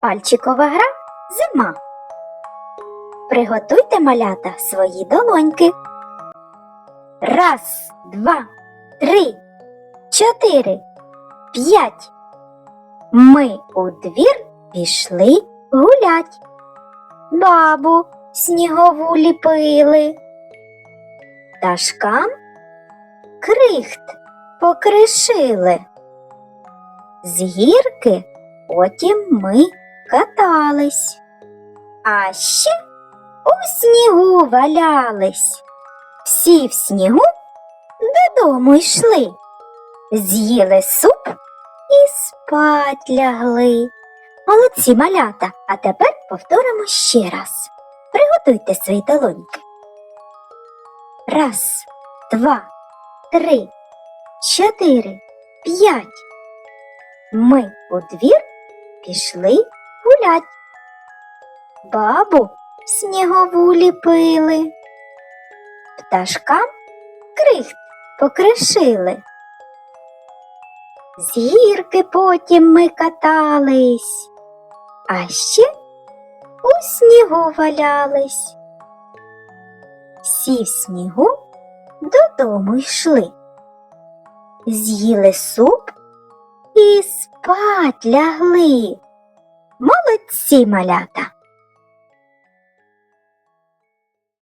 Пальчикова гра зима. Приготуйте малята свої долоньки. Раз, два, три, чотири, п'ять. Ми у двір пішли гулять. Бабу снігову ліпили. Пташкам крихт покришили. З гірки потім ми катались, а ще у снігу валялись. Всі в снігу додому йшли, з'їли суп і спать лягли. Молодці малята, а тепер повторимо ще раз. Приготуйте свої долоньки. Раз, два, три, чотири, п'ять. Ми у двір пішли гулять. Бабу снігову ліпили, пташкам крихт покришили. З гірки потім ми катались, а ще у снігу валялись. Всі в снігу додому йшли, з'їли суп і спать лягли. Молодці малята!